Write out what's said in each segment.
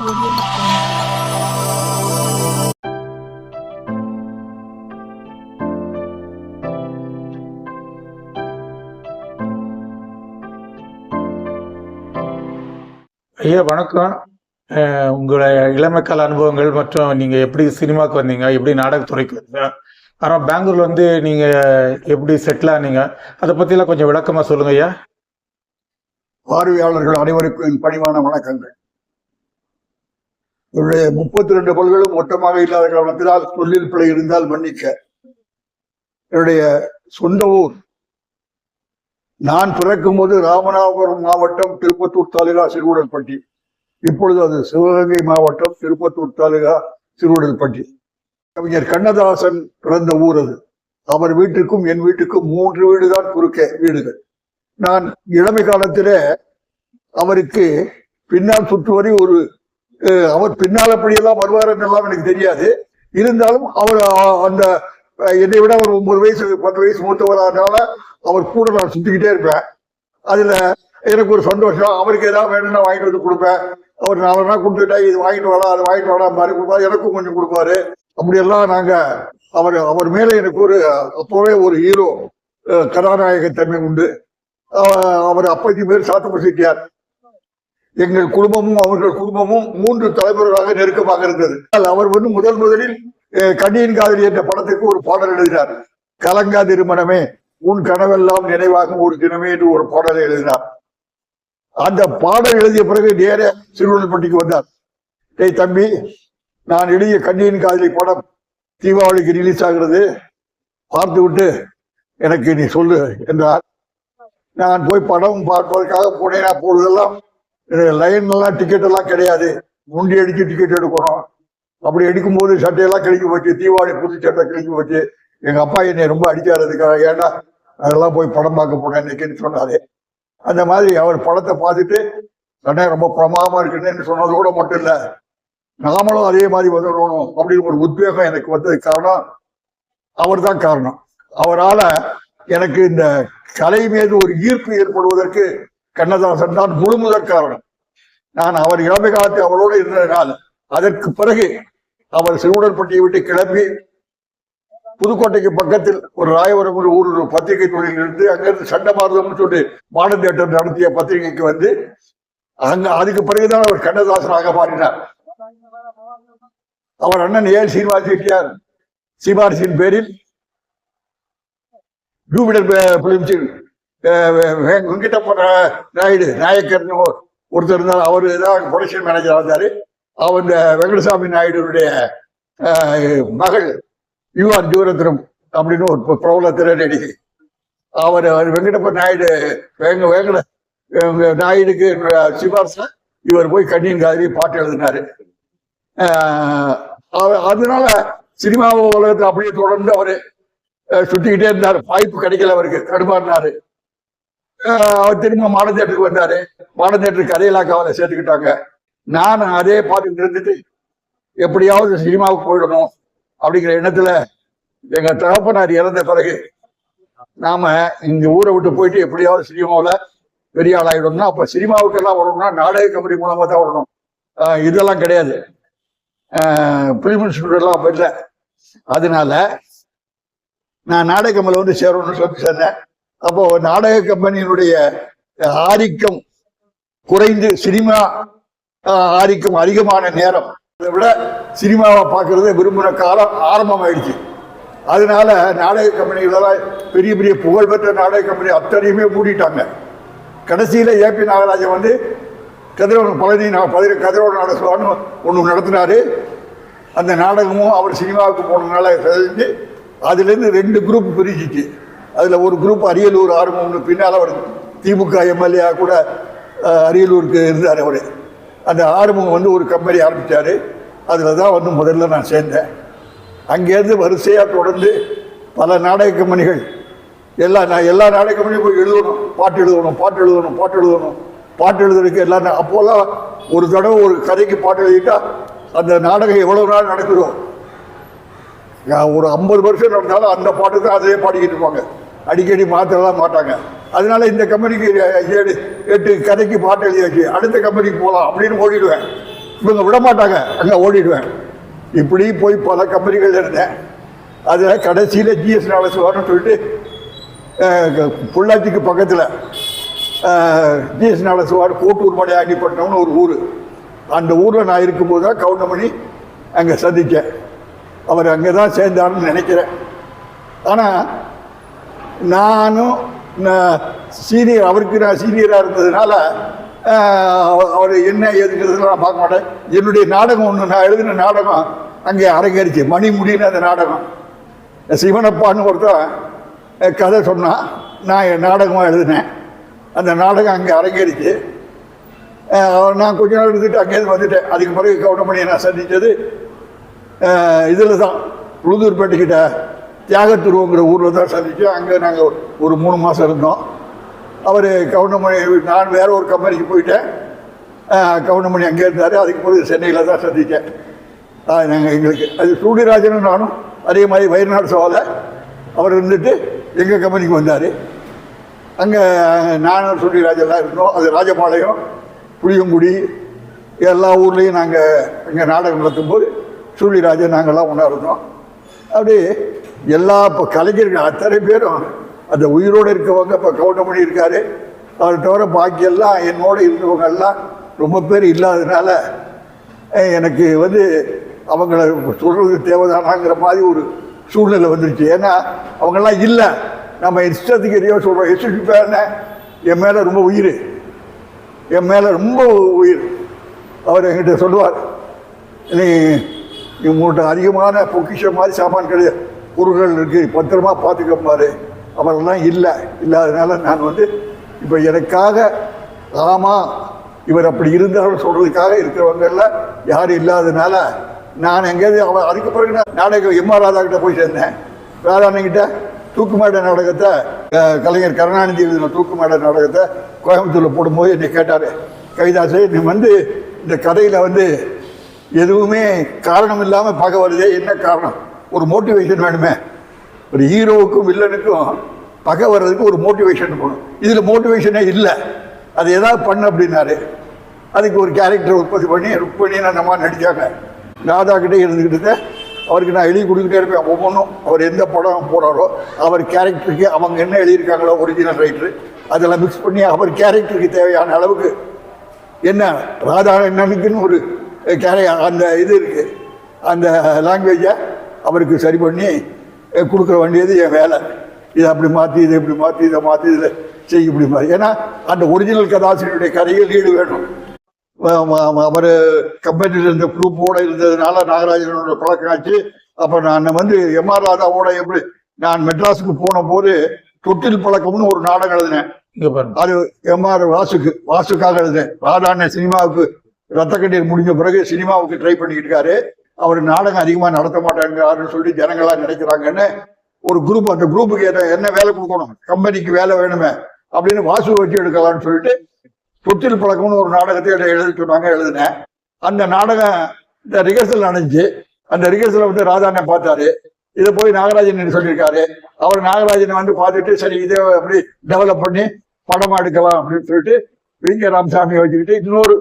ஐயா வணக்கம். உங்களை உங்களுடைய இளமைக்கால அனுபவங்கள் மற்றும் நீங்க எப்படி சினிமாக்கு வந்தீங்க? எப்படி நாடகத்துறைக்கு வந்தீங்க? ஆனால் பெங்களூர்ல வந்து நீங்க எப்படி செட்டில் ஆனீங்க? அதை பற்றிலாம் கொஞ்சம் விளக்கமா சொல்லுங்க ஐயா. பார்வையாளர்கள் அனைவருக்கும் என் பணிவான வணக்கங்கள். என்னுடைய முப்பத்தி ரெண்டு பல்களும் மொட்டமாக இல்லாத காரணத்தினால் சொல்லில் பிழை இருந்தால் மன்னிக்க. என்னுடைய சொந்த ஊர். நான் பிறக்கும் போது ராமநாதபுரம் மாவட்டம் திருப்பத்தூர் தாலுகா சிறுவுடல்பட்டி இப்பொழுது அது சிவகங்கை மாவட்டம் திருப்பத்தூர் தாலுகா சிறுவுடல்பட்டி கவிஞர் கண்ணதாசன் பிறந்த ஊர் அது. அவர் வீட்டுக்கும் என் வீட்டுக்கும் மூன்று வீடுதான் குறுக்கே வீடுகள். நான் இளமை காலத்திலே அவருக்கு பின்னால் சுற்றுவரை ஒரு அவர் பின்னால் அப்படியெல்லாம் வருவார் என்றெல்லாம் எனக்கு தெரியாது. இருந்தாலும் அவர் அந்த என்னை விட அவர் ஒன்பது வயசு பத்து வயசு மூத்தவரானால அவர் கூட நான் சுத்திக்கிட்டே இருப்பேன். அதுல எனக்கு ஒரு சந்தோஷம். அவருக்கு ஏதாவது வேணும்னா வாங்கிட்டு வந்து கொடுப்பேன். அவர் நாலு நாள் கொடுத்துட்டா இது வாங்கிட்டு வரலாம் அது வாங்கிட்டு வரலாம் மாதிரி கொடுப்பாரு. எனக்கும் கொஞ்சம் கொடுப்பாரு. அப்படியெல்லாம் நாங்க அவர் அவர் மேல எனக்கு ஒரு அப்போவே ஒரு ஹீரோ கதாநாயகத்தன்மை உண்டு. அவர் அப்பத்தி பேர் சாத்தப்ப செட்டியார். எங்கள் குடும்பமும் அவர்கள் குடும்பமும் மூன்று தலைவர்களாக நெருக்கமாக இருந்தது. அவர் வந்து முதல் முதலில் கண்ணியின் காதலி என்ற படத்துக்கு ஒரு பாடல் எழுதினார். கலங்கா திருமணமே உன் கனவெல்லாம் நினைவாகும் ஒரு தினமே என்று ஒரு பாடலை எழுதினார். அந்த பாடல் எழுதிய பிறகு நேர சிறுவன்பட்டிக்கு வந்தார். டேய் தம்பி நான் எழுதிய கண்ணியின் காதலி படம் தீபாவளிக்கு ரிலீஸ் ஆகிறது. பார்த்து விட்டு எனக்கு நீ சொல்லு என்றார். நான் போய் படம் பார்ப்பதற்காக போனேன் அப்பொழுதெல்லாம் லைன் எல்லாம் டிக்கெட் எல்லாம் கிடையாது. முண்டி அடிச்சு டிக்கெட் எடுக்கணும். அப்படி எடுக்கும்போது சட்டையெல்லாம் கிழிஞ்சு போச்சு தீபாவளி புது சட்டை கிழிஞ்சு போச்சு. எங்க அப்பா என்னை ரொம்ப அடிக்காததுக்காக ஏன்னா அதெல்லாம் போய் படம் பார்க்க போனேன் இன்னைக்குன்னு சொன்னாரு. அந்த மாதிரி அவர் படத்தை பார்த்துட்டு சட்டை ரொம்ப பிரமாதமா இருக்குன்னு கூட மட்டும் இல்லை. நாமளும் அதே மாதிரி வந்துடணும். அப்படின்னு ஒரு உத்வேகம் எனக்கு வந்ததுக்கு காரணம் அவர் தான் காரணம். அவரால் எனக்கு இந்த கலை மீது ஒரு ஈர்ப்பு ஏற்படுவதற்கு கண்ணதாசன் தான் முழு முதற் காரணம். நான் அவர் இளமை காலத்தில் அவரோடு இருந்ததனால் அதற்கு பிறகு அவர் சிறுவடற்பட்டியை விட்டு கிளம்பி புதுக்கோட்டைக்கு பக்கத்தில் ஒரு ராயபுரம் ஒரு ஊர் ஒரு பத்திரிகை தொழில் இருந்து அங்கிருந்து சண்டை மாறுதம்னு சொல்லி மாடல் தியேட்டர் நடத்திய பத்திரிகைக்கு வந்து அங்க அதுக்கு பிறகுதான் அவர் கண்ணதாசனாக மாறினார். அவர் அண்ணன் ஏ சீனிவாச செட்டியார் சிபாரிசின் பேரில் ஜூபிடர் பிலிம்ஸில் வெங்கடப்ப நாயுடு நாயக்கர்னு ஒருத்தர் இருந்தார். அவர் தான் ப்ரொடக்ஷன் மேனேஜர் இருந்தார் அவர் இந்த வெங்கடசாமி நாயுடுடைய மகள் யூஆர் ஜூரத்னம் அப்படின்னு ஒரு பிரபல திரைநடிகை அவர் அவர் வெங்கடப்ப நாயுடு வேங்க வேங்கட நாயுடுக்கு சிபாரிசா. இவர் போய் கண்ணியின் காதலி பாட்டு எழுதினாரு. அவர் அதனால சினிமா உலகத்தை அப்படியே தொடர்ந்து அவர் சுட்டிக்கிட்டே இருந்தார். வாய்ப்பு கிடைக்கல அவருக்கு. தடுமாறினாரு. அவர் திரும்ப மாடல் தேட்டருக்கு வந்தாரு. மாடல் தேட்டருக்கு கதையிலாக்க சேர்த்துக்கிட்டாங்க. நான் அதே பார்த்துட்டு இருந்துட்டு எப்படியாவது சினிமாவுக்கு போயிடணும் அப்படிங்கிற எண்ணத்துல எங்க தகப்பனார் இறந்த பிறகு நாம இந்த ஊரை விட்டு போயிட்டு எப்படியாவது சினிமாவில் பெரிய ஆளாயிடணும்னா அப்ப சினிமாவுக்கு எல்லாம் வரணும்னா நாடக கம்பெனி மூலமா தான் வரணும். இதெல்லாம் கிடையாது. பிலிம் இன்ஸ்டியூட்லாம் எல்லாம் இல்லை. அதனால நான் நாடக கம்பெனியில் வந்து சேரணும்னு சொல்லி சேர்ந்தேன். அப்போ நாடக கம்பெனியினுடைய ஆதிக்கம் குறைந்து சினிமா ஆரிக்கம் ஆதிக்கம் அதிகமான நேரம். அதை விட சினிமாவை பார்க்கறது விரும்பின காலம் ஆரம்பமாயிடுச்சு. அதனால நாடக கம்பெனிகளெல்லாம் பெரிய பெரிய புகழ்பெற்ற நாடக கம்பெனி அத்தனையுமே மூடிட்டாங்க. கடைசியில் ஏபி நாகராஜன் வந்து கதிரவன் பழனி நான் பதி கதிரவன் நாடகம்னு ஒன்று நடத்தினாரு. அந்த நாடகமும் அவர் சினிமாவுக்கு போனதுனால செஞ்சு அதுலேருந்து ரெண்டு குரூப் பிரிஞ்சிச்சு. அதில் ஒரு குரூப் அரியலூர் ஆரம்பம்னு பின்னால் அவர் திமுக எம்எல்ஏ கூட அரியலூருக்கு இருந்தார் அவர். அந்த ஆரம்பம் வந்து ஒரு கம்பெனி ஆரம்பித்தார் அதில் தான் வந்து முதல்ல நான் சேர்ந்தேன். அங்கேருந்து வரிசையாக தொடர்ந்து பல நாடக கம்பெனிகள். எல்லா நான் எல்லா நாடக கம்பெனியும் போய் எழுதணும். பாட்டு எழுதணும் பாட்டு எழுதணும் பாட்டு எழுதணும். பாட்டு எழுதுறதுக்கு எல்லாம் அப்போல்லாம் ஒரு தடவை ஒரு கதைக்கு பாட்டு எழுதிட்டா அந்த நாடகம் எவ்வளோ நாள் நடக்குதோ ஒரு ஐம்பது வருஷம் நடந்தாலும் அந்த பாட்டு தான் அதே பாடிக்கிட்டு இருப்பாங்க. அடிக்கடி மாற்றலாம் மாட்டாங்க. அதனால இந்த கம்பெனிக்கு ஏழு எட்டு கதைக்கு பாட்டு எழுதியாச்சு. அடுத்த கம்பெனிக்கு போகலாம் அப்படின்னு ஓடிடுவேன். இவங்க விட மாட்டாங்க அங்கே ஓடிடுவேன். இப்படி போய் பல கம்பெனிகள் இருந்தேன். அதில் கடைசியில் ஜிஎஸ் நாளசுவார்னு சொல்லிட்டு பொள்ளாச்சிக்கு பக்கத்தில் ஜிஎஸ் நாளசுவார் கோட்டூர் மலை ஆண்டிப்பட்டினம்னு ஒரு ஊர். அந்த ஊரில் நான் இருக்கும்போது தான் கவுண்டமணி அங்கே சந்தித்தேன் அவர் அங்கே தான் சேர்ந்தாருன்னு நினைக்கிறேன். ஆனால் நானும் சீனியர் அவருக்கு நான் சீனியராக இருந்ததுனால அவர் என்ன எதுக்குறதுலாம் நான் பார்க்க மாட்டேன். என்னுடைய நாடகம் ஒன்று நான் எழுதின நாடகம் அங்கே அரங்கேறிச்சு மணிமுடின்னு அந்த நாடகம். சிவனப்பான்னு ஒருத்தன் கதை சொன்னான் நான் என் நாடகமாக எழுதினேன். அந்த நாடகம் அங்கே அரங்கேறிச்சு. அவர் நான் கொஞ்ச நாள் இருந்துட்டு அங்கேயிருந்து வந்துட்டேன். அதுக்கு பிறகு கவுண்டமணியை நான் சந்தித்தது இதில் தான் உளுதூர்பேட்டைக்கிட்ட தியாகத்துருவங்கிற ஊரில் தான் சந்தித்தோம் அங்கே நாங்கள் ஒரு மூணு மாதம் இருந்தோம். அவர் கவுண்டமணி நான் வேற ஒரு கம்பெனிக்கு போயிட்டேன். கவுண்டமணி அங்கே இருந்தார். அதுக்கு பிறகு சென்னையில் தான் சந்தித்தேன் நாங்கள் எங்களுக்கு அது சூடிராஜனும் நானும் அதே மாதிரி வயநாடு சோலை அவர் இருந்துட்டு எங்கள் கம்பெனிக்கு வந்தார். அங்கே நானும் சூடிராஜெல்லாம் இருந்தோம். அது ராஜபாளையம் புளியங்குடி எல்லா ஊர்லேயும் நாங்கள் அங்கே நாடகம் நடத்தும்போது சூழிராஜன் நாங்கள்லாம் ஒன்றா இருந்தோம் அப்படி எல்லா இப்போ கலைஞர்கள் அத்தனை பேரும் அந்த உயிரோடு இருக்கவங்க இப்போ கவுண்டமணி இருக்கார். அவர் தவிர பாக்கியெல்லாம் என்னோடு என்னோட ரொம்ப பேர் இல்லாததுனால எனக்கு வந்து அவங்கள சொல்கிறது தேவைதானாங்கிற மாதிரி ஒரு சூழ்நிலை வந்துருச்சு. ஏன்னா அவங்கெல்லாம் இல்லை. நம்ம இஷ்டத்துக்கு எதையோ சொல்கிறோம் எஸ்எஸ்பி பேரன என் மேலே ரொம்ப உயிர். என் மேலே ரொம்ப உயிர். அவர் என்கிட்ட சொல்லுவார் நீ இவங்கள்ட்ட அதிகமான பொக்கிஷம் மாதிரி சாமான் கிடையாது பொருள்கள் இருக்குது பத்திரமா பார்த்துக்கப்பாரு அவரெல்லாம் இல்லை. இல்லாதனால நான் வந்து இப்போ எனக்காக ஆமாம் இவர் அப்படி இருந்தாலும் சொல்கிறதுக்காக இருக்கிறவங்க யாரும் இல்லாதனால நான் எங்கேயாவது அவன் அதுக்கு பிறகு நான் நாடகம் எம்ஆர் ராதாக்கிட்ட போய் சேர்ந்தேன். ராதாண்ணங்கிட்ட தூக்குமாட நாடகத்தை கலைஞர் கருணாநிதி எழுதின தூக்குமாட நாடகத்தை கோயம்புத்தூரில் போடும்போது என்னை கேட்டார். கவிதாசே நீ வந்து இந்த கதையில் வந்து எதுவுமே காரணம் இல்லாமல் பார்க்க வருதே என்ன காரணம்? ஒரு மோட்டிவேஷன் வேணுமே. ஒரு ஹீரோவுக்கும் வில்லனுக்கும் பகை வர்றதுக்கு ஒரு மோட்டிவேஷன் போகணும் இதில் மோட்டிவேஷனே இல்லை. அது எதாவது பண்ணு அப்படின்னாரு. அதுக்கு ஒரு கேரக்டர் உற்பத்தி பண்ணி ருக்மணி நான் நம்ம நடித்தாங்க ராதா கிட்டே இருந்துக்கிட்டு அவருக்கு நான் எழுதி கொடுத்துட்டே இருப்பேன். ஒவ்வொன்றும் அவர் எந்த படம் போகிறாரோ அவர் கேரக்டருக்கு அவங்க என்ன எழுதியிருக்காங்களோ ஒரிஜினல் ரைட்டரு அதெல்லாம் மிக்ஸ் பண்ணி அவர் கேரக்டருக்கு தேவையான அளவுக்கு என்ன ராதா என்னன்னுக்குன்னு ஒரு கேரை அந்த இது இருக்கு. அந்த லாங்குவேஜை அவருக்கு சரி பண்ணி அஹ், கொடுக்க வேண்டியது என் வேலை. இதை அப்படி மாற்றி இதை இப்படி மாற்றி இதை மாற்றி இதில் செய்ய இப்படி மாதிரி ஏன்னா அந்த ஒரிஜினல் கதாசிரியருடைய கதையில் ஈடு வேணும். அவர் கம்பெனியில் இருந்த குரூப்போட இருந்ததுனால நாகராஜனோட பழக்கம் ஆச்சு. அப்போ நான் வந்து எம்ஆர் ராதாவோட எப்படி நான் மெட்ராஸுக்கு போன போது தொட்டில் பழக்கம்னு ஒரு நாடகம் எழுதினேன். அது எம்ஆர் வாசுக்கு வாசுக்காக எழுதுனேன். ராதாண்ண சினிமாவுக்கு ரத்த கண்ணீர் முடிஞ்ச பிறகு சினிமாவுக்கு ட்ரை பண்ணிக்கிட்டு இருக்காரு. அவர் நாடகம் அதிகமாக நடத்த மாட்டாங்கிறாருன்னு சொல்லி ஜனங்களா நினைக்கிறாங்கன்னு ஒரு குரூப் அந்த குரூப்புக்கு என்ன என்ன வேலை கொடுக்கணும்? கம்பெனிக்கு வேலை வேணுமே அப்படின்னு வாசு வச்சு எடுக்கலாம்னு சொல்லிட்டு தொட்டில் பழக்கம்னு ஒரு நாடகத்தை எழுத சொன்னாங்க எழுதினேன். அந்த நாடகம் இந்த ரிகர்சல் நடந்துச்சு. அந்த ரிகர்சலை வந்து ராதாண்ணன் பார்த்தாரு. இதை போய் நாகராஜன் சொல்லியிருக்காரு. அவர் நாகராஜனை வந்து பார்த்துட்டு சரி இதை அப்படி டெவலப் பண்ணி படமா எடுக்கலாம் அப்படின்னு சொல்லிட்டு விங்க ராமசாமியை வச்சுக்கிட்டு இன்னொரு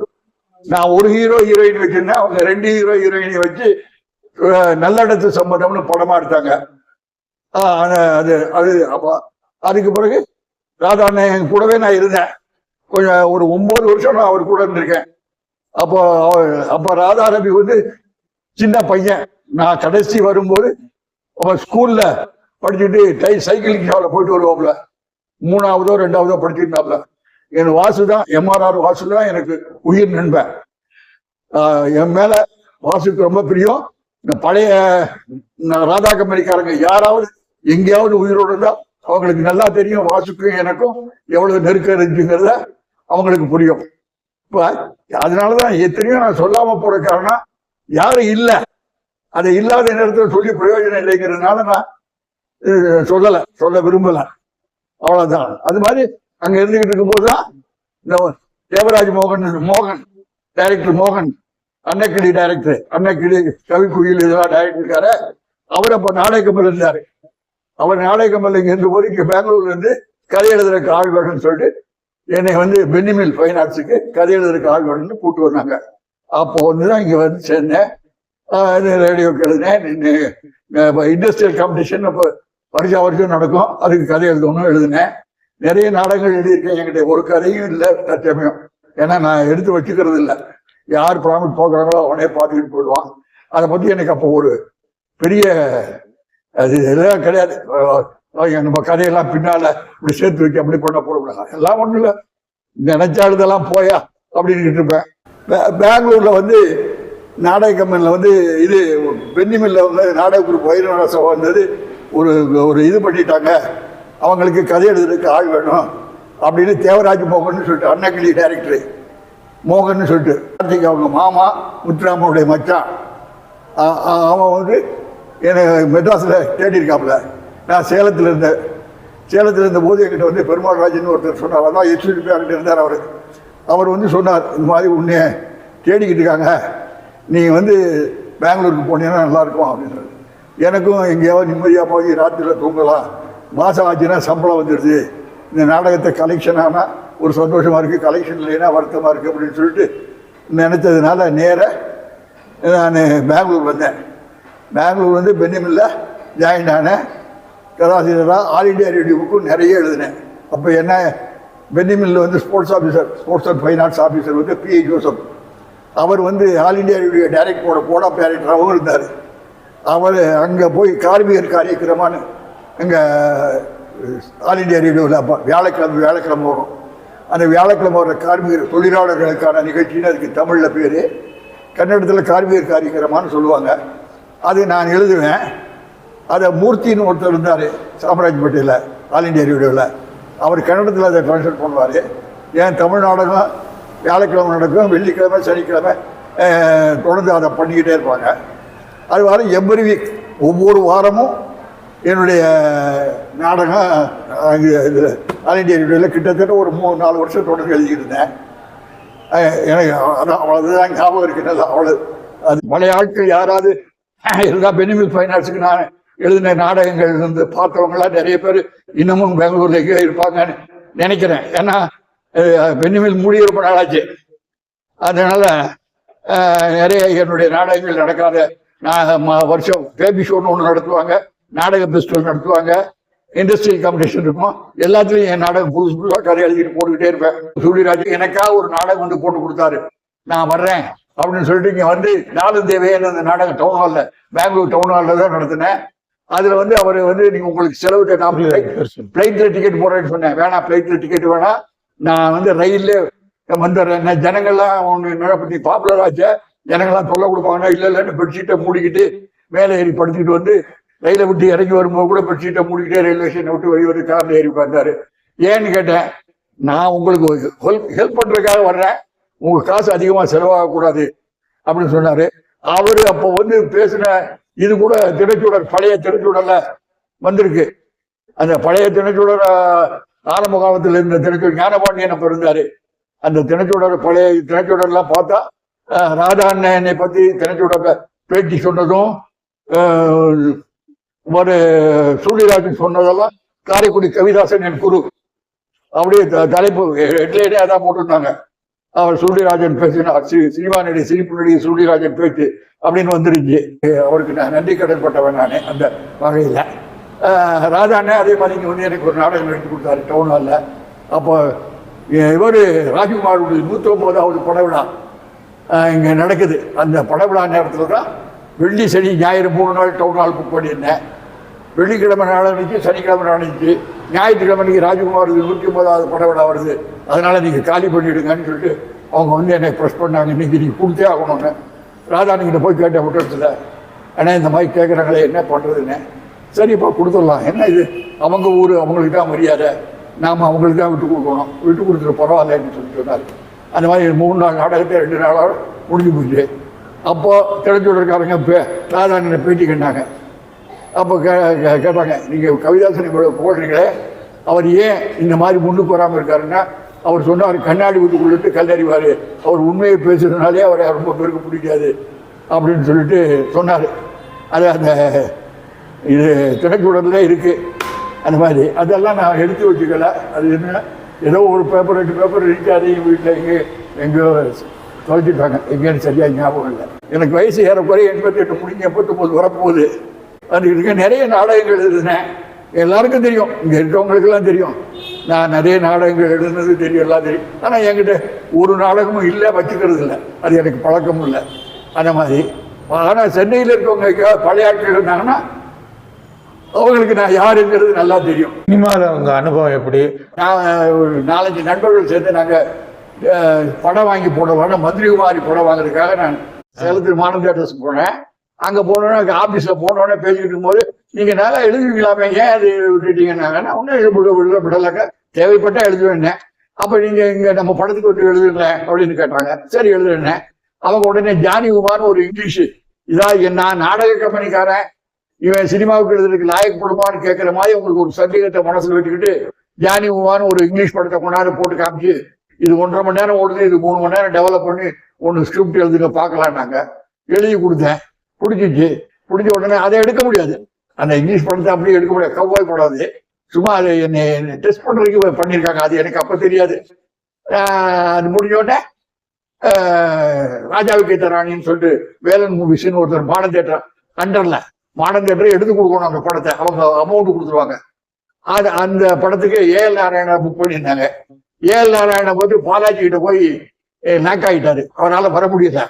நான் ஒரு ஹீரோ ஹீரோயின் வச்சிருந்தேன். அவங்க ரெண்டு ஹீரோ ஹீரோயினை வச்சு நல்லடத்து சம்பந்தம்னு படமா எடுத்தாங்க. அது- அது அது அப்போ அதுக்கு பிறகு ராதா அண்ணன் என் கூடவே நான் இருந்தேன். கொஞ்சம் ஒரு ஒன்பது வருஷம் நான் அவர் கூட இருந்திருக்கேன். அப்போ அப்போ ராதா ரவி வந்து சின்ன பையன். நான் கடைசி வரும்போது அவன் ஸ்கூல்ல படிச்சுட்டு டை சைக்கிளிங் ஷாவில் போயிட்டு வருவாப்புல. மூணாவதோ ரெண்டாவதோ படிச்சுருந்தாப்புல என் வாசு தான் எம்ஆர்ஆர் வாசு தான் எனக்கு உயிர் நண்பன் என் மேல வாசுக்கு ரொம்ப பிரியம். இந்த பழைய ராதா கம்பெனிக்காரங்க யாராவது எங்கேயாவது உயிரோடு இருந்தா அவங்களுக்கு நல்லா தெரியும் வாசுக்கும் எனக்கும் எவ்வளவு நெருக்கம் இருந்துச்சுங்கிறத அவங்களுக்கு புரியும். இப்ப அதனாலதான் எத்தனையோ நான் சொல்லாம போற காரணம் யாரும் இல்லை. அது இல்லாத நேரத்தில் சொல்லி பிரயோஜனம் இல்லைங்கிறதுனால நான் சொல்லலை சொல்ல விரும்பல. அவ்வளவுதான். அது மாதிரி அங்க இருந்துகிட்டு இருக்கும்போது தான் இந்த தேவராஜ் மோகன் மோகன் டைரக்டர் மோகன் அன்னக்கிளி டைரக்டர் அன்னக்கிளி குயில் இதெல்லாம் டைரக்டர் இருக்காரு அவர் அப்ப நாடகம் இருந்தாரு அவர் நாடகம் இங்க இருந்து போது இங்க பெங்களூர்ல இருந்து கதை எழுதுறதுக்கு ஆள் வேணும்னு சொல்லிட்டு என்னை வந்து பென்னிமில் ஃபைன் ஆர்ட்ஸுக்கு கதை எழுதுறதுக்கு ஆள் வேணும்னு கூட்டு வந்தாங்க அப்போ வந்து தான் இங்கே வந்து சேர்ந்தேன் ரேடியோ எழுதினேன் இண்டஸ்ட்ரியல் காம்படிஷன் அப்போ வருஷம் வருஷம் நடக்கும் அதுக்கு கதை எழுதணும் எழுதினேன் நிறைய நாடகங்கள் எழுதியிருக்கேன். என்கிட்ட ஒரு கதையும் இல்லை தற்சமயம் ஏன்னா நான் எடுத்து வச்சுக்கிறது இல்லை. யார் ப்ராமிட் போகிறாங்களோ அவனே பார்த்துக்கிட்டு போயிடுவான். அதை பற்றி எனக்கு அப்போ ஒரு பெரிய அது எல்லாம் கிடையாது. நம்ம கதையெல்லாம் பின்னால இப்படி சேர்த்து வைக்க அப்படி பண்ண போடுவாங்க எல்லாம் ஒன்றும் இல்லை. நினைச்சா இதெல்லாம் போயா அப்படின்னு இருப்பேன். பெங்களூரில் பெங்களூர்ல வந்து நாடக கம்பெனியில் வந்து இது பென்னிமில்ல வந்து நாடக குரூப் வைரவர வந்தது ஒரு ஒரு இது பண்ணிட்டாங்க. அவங்களுக்கு கதை எழுதுறதுக்கு ஆள் வேணும் அப்படின்னு தேவராஜ் மோகன் சொல்லிட்டு அன்னக்கிளி டைரக்டர் மோகன் சொல்லிட்டு கார்த்திக் அவங்க மாமா முத்துராமனுடைய மச்சான். அவன் வந்து என்னை மெட்ராஸில் தேடி இருக்காப்புல நான் சேலத்தில் இருந்தேன். சேலத்தில் இருந்தபோது என்கிட்ட வந்து பெருமாள் ராஜன் ஒருத்தர் சொன்னார். அதான் எஸ்பிபி அங்கிட்ட இருந்தார் அவர். அவர் வந்து சொன்னார் இந்த மாதிரி உன்னைய தேடிக்கிட்டு இருக்காங்க. நீ வந்து பெங்களூருக்கு போனீங்கன்னா நல்லாயிருக்கும் அப்படின்னு எனக்கும் எங்கேயாவது நிம்மதியாக போய் ராத்திரியில் தூங்கலாம். மாதம் ஆச்சுன்னா சம்பளம் வந்துடுது. இந்த நாடகத்தை கலெக்ஷன் ஆனால் ஒரு சந்தோஷமாக இருக்குது கலெக்ஷன் இல்லைன்னா வருத்தமாக இருக்குது அப்படின்னு சொல்லிட்டு நினச்சதுனால நேராக நான் பெங்களூர் வந்தேன். பெங்களூர் வந்து பென்னிமில்ல ஜாயின் ஆனேன் கதாசிரியராக ஆல் இண்டியா ரேடியோவுக்கும் நிறைய எழுதினேன். அப்போ என்ன பென்னிமில்ல வந்து sports officer sports and fine arts officer வந்து பிஏ ஜோசப் அவர் வந்து ஆல் இண்டியா ரேடியோ டைரக்டரோட போட ஆஃப் டைரக்டராகவும் இருந்தார். அவர் அங்கே போய் கார்மிகர் காரியக்கிரமான்னு அங்கே ஆல் இண்டியா ரேடியோவில் அப்போ வியாழக்கிழமை வியாழக்கிழமை வரும். அந்த வியாழக்கிழமை வர கார்மிகர் தொழிலாளர்களுக்கான நிகழ்ச்சின்னு அதுக்கு தமிழில் பேர். கன்னடத்தில் கார்மிகர் காரியக்கிரமான்னு சொல்லுவாங்க. அது நான் எழுதுவேன். அதை மூர்த்தின்னு ஒருத்தர் இருந்தார் சாம்ராஜ்பேட்டையில் ஆல் இண்டியா ரேடியோவில் அவர் கன்னடத்தில் அதை ட்ரான்ஸ்லேட் பண்ணுவார். ஏன் தமிழ் நாடகம் வியாழக்கிழமை நடக்கும் வெள்ளிக்கிழமை சனிக்கிழமை தொடர்ந்து அதை பண்ணிக்கிட்டே இருப்பாங்க. அது வர எவ்ரி வீக் ஒவ்வொரு வாரமும் என்னுடைய நாடகம் அங்கே இதில் ஆல் இண்டியா ரேடியோவில் கிட்டத்தட்ட ஒரு மூணு நாலு வருஷம் தொடர்ந்து எழுதியிருந்தேன். எனக்கு அதான் அவ்வளோதான் ஞாபகம் இருக்கிறது அவ்வளோ அது பழைய ஆட்கள் யாராவது இருந்தால் பெனிமில் ஃபைனான்ஸுக்கு நான் எழுதின நாடகங்கள் இருந்து பார்த்தவங்களாம் நிறைய பேர் இன்னமும் பெங்களூர்ல இருப்பாங்கன்னு நினைக்கிறேன். ஏன்னா பெனிமில் மூடி ரொம்ப நாளாச்சு. அதனால நிறைய என்னுடைய நாடகங்கள் நடக்காத நான் வருஷம் பேபி ஷோன்னு ஒன்று நடத்துவாங்க. நாடக பெஸ்டிவல் நடத்துவாங்க. இண்டஸ்ட்ரியல் காம்படிஷன் இருக்கும். எல்லாத்துலயும் என் நாடகம் புதுசு புதுசாக கதை எழுதிட்டு போட்டுக்கிட்டே இருப்பேன். சூரியராஜ் எனக்காக ஒரு நாடகம் வந்து போட்டு கொடுத்தாரு. நான் வர்றேன் அப்படின்னு சொல்லிட்டு இங்க வந்து நாளும் தேவையான அந்த நாடகம் டவுன் ஹாலில் பெங்களூர் டவுன் ஹாலில் தான் நடத்தினேன். அதுல வந்து அவர் வந்து நீங்க உங்களுக்கு செலவு நான் பிளைட்ல டிக்கெட் போடுறேன்னு சொன்னேன். வேணாம் பிளைட்ல டிக்கெட் வேணாம் நான் வந்து ரயில்ல வந்துடுறேன். ஜனங்கள்லாம் ஒன்று பத்தி பாப்புலர் ஆச்ச. ஜனங்கள்லாம் தொல்லை கொடுப்பாங்க இல்லை இல்லைன்னு பெட்ஷீட்டை மூடிக்கிட்டு மேலே ஏறி படுத்துக்கிட்டு வந்து ரயிலை விட்டு இறங்கி வரும்போது கூட பெட்ஷீட்டை மூடிக்கிட்டே ரயில்வே ஸ்டேஷனை விட்டு வெளியே வந்து காரில் ஏறி உட்கார்ந்தாரு. ஏன்னு கேட்டேன் நான் உங்களுக்கு ஹெல்ப் ஹெல்ப் பண்றதுக்காக வர்றேன். உங்க காசு அதிகமா செலவாகக்கூடாது அப்படின்னு சொன்னாரு. அவரு அப்போ வந்து பேசின இது கூட திரைச்சூடர் பழைய திரைச்சூடர்ல வந்திருக்கு. அந்த பழைய திரைச்சூடர் ஆரம்ப காலத்துல இருந்த திரைச்சூடர் ஞானபாண்டியன் அப்ப இருந்தாரு. அந்த தினச்சூடர் பழைய தினச்சூடர்லாம் பார்த்தா ஆஹ், ராதா அண்ணனை பத்தி தினச்சூடர் பேட்டி சொன்னதும் ஒரு சூரியராஜன் சொன்னதெல்லாம் காரைக்குடி கவிதாசன் என் குரு. அப்படியே த- தலைப்பு ஹெட்லைனே அதான் போட்டிருந்தாங்க. அவர் சூரியராஜன் பேசினார் ஸ்ரீ சினிமாநடி சிரிப்பு நடிகை சூரியராஜன் பேச்சு அப்படின்னு வந்துருச்சு அவருக்கு நான் நன்றி கடன்பட்டவன் நானே அந்த வகையில். ராஜாண்ணே அதே மாதிரி இங்கே வந்து எனக்கு ஒரு நாடகம் எடுத்து கொடுத்தாரு டவுன் ஹாலில். அப்போ இவர் ராஜ்குமாருடைய நூற்றி ஒன்பதாவது பட விழா. இங்கே நடக்குது. அந்த பட விழா நேரத்தில் தான் வெள்ளி சனி ஞாயிறு மூணு நாள் டவுன் ஹால் புக் பண்ணியிருந்தேன். வெள்ளிக்கிழமை நாளன்னைக்கு சனிக்கிழமை நாளன்னைக்கு ஞாயிற்றுக்கிழமை அன்னைக்கு ராஜ்குமார் நூற்றி ஒன்பதாவது பட விட வருது. அதனால் நீங்கள் காலி பண்ணிவிடுங்கன்னு சொல்லிட்டு அவங்க வந்து என்னை ப்ரெஸ் பண்ணாங்க. இன்னைக்கு நீங்கள் கொடுத்தே ஆகணும்னு. ராதா நீங்கள் போய் கேட்ட விட்டுறதுல ஆனால் இந்த மாதிரி கேட்குறாங்களே என்ன பண்ணுறதுன்னு சரிப்பா கொடுத்துடலாம். என்ன இது? அவங்க ஊர் அவங்களுக்கு தான் மரியாதை. நாம் அவங்களுக்கு தான் விட்டு கொடுக்கணும். விட்டு கொடுத்துட்டு பரவாயில்லன்னு சொல்லி சொன்னார். அந்த மாதிரி மூணு நாள் நாடகத்தை ரெண்டு நாளாக முடிஞ்சு போச்சு. அப்போ திரைச்சுடர்காரங்க பே ராதாண்ணனை பேட்டி கண்டாங்க. அப்போ கே கேட்டாங்க நீங்கள் கவிதாசன் இவ்வளோ போடுறீங்களே அவர் ஏன் இந்த மாதிரி முன்னுக்கு வராமல் இருக்காருன்னா அவர் சொன்னார் கண்ணாடி வீட்டுக்குள்ளிட்டு கல்லறிவார் அவர் உண்மையை பேசுறதுனாலே அவரை ரொம்ப பேருக்கு பிடிக்காது அப்படின்னு சொல்லிட்டு சொன்னார். அது அந்த இது திரைச்சூடலில் இருக்குது அந்த மாதிரி. அதெல்லாம் நான் எடுத்து வச்சுக்கல. அது என்ன ஏதோ ஒரு பேப்பர் ரெண்டு பேப்பர் இருக்காது வீட்டில் எங்கே எங்கேயோ தொலைச்சிட்டாங்க. எங்கேன்னு சரியாக ஞாபகம் இல்லை. எனக்கு வயசு ஏறக்குறைய எண்பத்தி எட்டு முடிஞ்சு எண்பத்தொம்போது வரப்போகுது. அது இருக்க நிறைய நாடகங்கள் எழுதினேன். எல்லாருக்கும் தெரியும். இங்கே இருக்கவங்களுக்கெல்லாம் தெரியும். நான் நிறைய நாடகங்கள் எழுதுனது தெரியும் எல்லாம் தெரியும். ஆனால் என்கிட்ட ஒரு நாடகமும் இல்லை வச்சுக்கிறது இல்லை. அது எனக்கு பழக்கமும் இல்லை. அந்த மாதிரி. ஆனால் சென்னையில் இருக்கவங்க பழைய ஆட்கள் இருந்தாங்கன்னா அவங்களுக்கு நான் யாருங்கிறது நல்லா தெரியும். சினிமாவில் உங்க அனுபவம் எப்படி? நான் ஒரு நாலஞ்சு நண்பர்கள் சேர்ந்து நாங்கள் படம் வாங்கி போடுவோம் மந்திரிகுமாரி படம் வாங்குறதுக்காக நான் சேலத்தில் தேட்டர்ஸ் போனேன். அங்கே போனோடனே ஆஃபீஸில் போனோடனே பேசிக்கிட்டு இருக்கும்போது நீங்கள் நல்லா எழுதுவீங்களாமே ஏன் அது விட்டுட்டீங்கன்னாங்க நான் ஒன்றும் எழுத விட விடலக்க தேவைப்பட்டா எழுதுவேன்னேன் அப்போ நீங்கள் இங்கே நம்ம படத்துக்கு வந்து எழுதுறேன் அப்படின்னு கேட்டாங்க. சரி எழுதுனேன் அவங்க உடனே ஜானி உமான்னு ஒரு இங்கிலீஷ் இதா நான் நாடக கம்பெனிக்காரன் இவன் சினிமாவுக்கு எழுதுறதுக்கு லாயக்கப்படுமான்னு கேட்குற மாதிரி உங்களுக்கு ஒரு சந்தேகத்தை மனசுல வச்சுக்கிட்டு ஜானி உமான்னு ஒரு இங்கிலீஷ் படத்தை கொண்டாந்து போட்டு காமிச்சு இது ஒன்றரை மணி நேரம் ஓடுது இது மூணு மணி நேரம் டெவலப் பண்ணி ஒன்று ஸ்கிரிப்ட் எழுதுங்க பார்க்கலான்னாங்க. எழுதி கொடுத்தேன். பிடிச்சிச்சு. பிடிச்ச உடனே அதை எடுக்க முடியாது. அந்த இங்கிலீஷ் படத்தை அப்படியே எடுக்க முடியாது. கவ்வாய் கூடாது சும்மா அது என்னை டெஸ்ட் பண்ணுறதுக்கு பண்ணியிருக்காங்க. அது எனக்கு அப்போ தெரியாது. அது முடிஞ்ச உடனே ராஜாவுக்கு தராணின்னு சொல்லிட்டு வேலன் மூவிஸ்ன்னு ஒருத்தர் மாடர்ன் தேட்டர் அண்டர்ல மாடர்ன் தேட்டரை எடுத்து கொடுக்கணும் அந்த படத்தை. அவங்க அமௌண்ட் கொடுத்துருவாங்க. அது அந்த படத்துக்கு ஏஎல் நாராயணா புக் பண்ணியிருந்தாங்க. ஏஎல் நாராயண போது பாலாஜி கிட்ட போய் லேக் ஆகிட்டாரு அவரால் வர முடியல.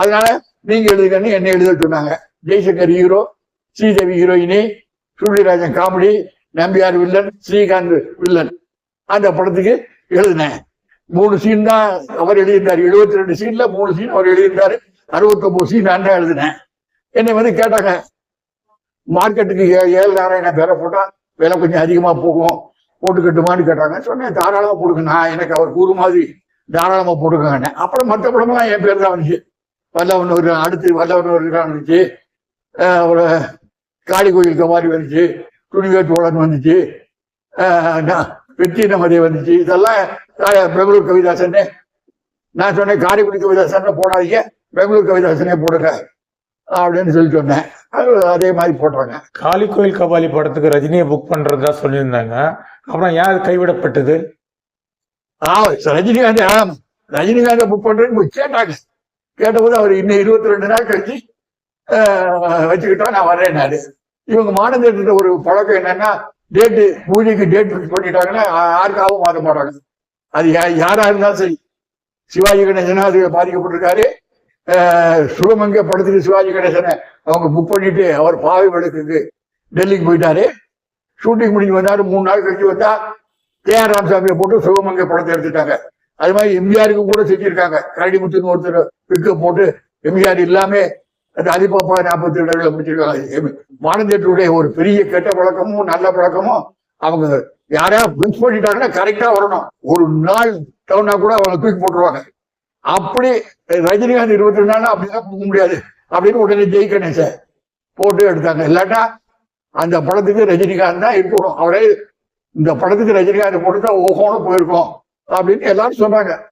அதனால நீங்க எழுதுங்கன்னு என்ன எழுத சொன்னாங்க. ஜெய்சங்கர் ஹீரோ ஸ்ரீதேவி ஹீரோயினி Suruliraajan comedy Nambiar villain Srikanth villain அந்த படத்துக்கு எழுதினேன். மூணு சீன் தான் அவர் எழுதியிருந்தார். எழுபத்தி ரெண்டு சீன்ல மூணு சீன் அவர் எழுதியிருந்தாரு. அறுபத்தொன்பது சீன் நான் தான் எழுதினேன். என்னை வந்து கேட்டாங்க மார்க்கெட்டுக்கு ஏ- ஏழு நாராயண பேரை போட்டால் விலை கொஞ்சம் அதிகமா போகும். போட்டுக்கட்டுமான்னு கேட்டாங்க. சொன்னேன் தாராளமா போடுங்க. நான் எனக்கு அவர் கூறு மாதிரி தாராளமா போட்டுக்கங்க அப்புறம் மற்ற படமெல்லாம் என் பேர் தான் வந்துச்சு. வல்லவன் ஒரு அடுத்து வல்லவன் ஒரு வந்துச்சு ஒரு காளி கோயில் கவாரி வந்துச்சு துணிவேட்டுவளன் வந்துச்சு அஹ் நான் வெற்றி நமதி வந்துச்சு. இதெல்லாம் பெங்களூர் கவிதாசன் நான் சொன்னேன் காரைக்குடி கவிதாசன் போடாதீங்க பெங்களூர் கவிதாசனே போடுங்க அப்படின்னு சொல்லி சொன்னேன். அது அதே மாதிரி போட்டாங்க காளி கோயில் கபாலி படத்துக்கு ரஜினியை புக் பண்றதா சொல்லியிருந்தாங்க. அப்புறம் அது கைவிடப்பட்டது? ஆ ரஜினிகாந்த் ரஜினிகாந்தை புக் பண்றேன்னு கேட்டாங்க. கேட்டபோது அவர் இன்னும் இருபத்தி ரெண்டு நாள் கழிச்சு வச்சுக்கிட்டோம் நான் வர்றேன்னாரு இவங்க மாநந்தேட்ட ஒரு பழக்கம் என்னன்னா டேட்டு பூஜைக்கு டேட் ஃபிக்ஸ் பண்ணிட்டாங்கன்னா யாருக்காகவும் மாற மாட்டாங்க. அது யா- யாரா இருந்தாலும் சரி. சிவாஜி கணேசனா அது பாதிக்கப்பட்டிருக்காரு. ஆஹ், சுகமங்க படத்துக்கு சிவாஜி கணேசனை அவங்க புக் பண்ணிட்டு அவர் பாவை விளக்குக்கு டெல்லிக்கு போயிட்டாரு. ஷூட்டிங் முடிஞ்சு வந்தாரு மூணு நாள் கழிச்சு வந்தா கே ஆர் ராமசாமியை போட்டு சிவமங்கை படத்தை எடுத்துட்டாங்க. அது மாதிரி எம்ஜிஆருக்கும் கூட செஞ்சிருக்காங்க. கரடிமுத்துன்னு ஒருத்தர் பிக்க போட்டு எம்ஜிஆர் இல்லாமே அது அதிபாப்பா நாற்பத்தி ஏழுல முடிச்சிருக்காங்க. மானந்தேட்டருடைய ஒரு பெரிய கெட்ட பழக்கமும் நல்ல பழக்கமும் அவங்க யாரையா மிஸ் பண்ணிட்டாங்கன்னா கரெக்டா வரணும். ஒரு நாள் டவுனா கூட அவங்க தூக்கி போட்டுருவாங்க. அப்படி ரஜினிகாந்த் இருபத்தி ரெண்டு நாள் அப்படிதான் கொடுக்க முடியாது. அப்படின்னு உடனே ஜெய் கணேசன் போட்டு எடுத்தாங்க. இல்லாட்டா அந்த படத்துக்கு ரஜினிகாந்த் தான் இருக்கணும். அவரே இந்த படத்துக்கு ரஜினிகாந்த் போட்டு தான் ஓஹோன்னு போயிருக்கோம். அப்படின்னு எல்லாரும் சொன்னாங்க.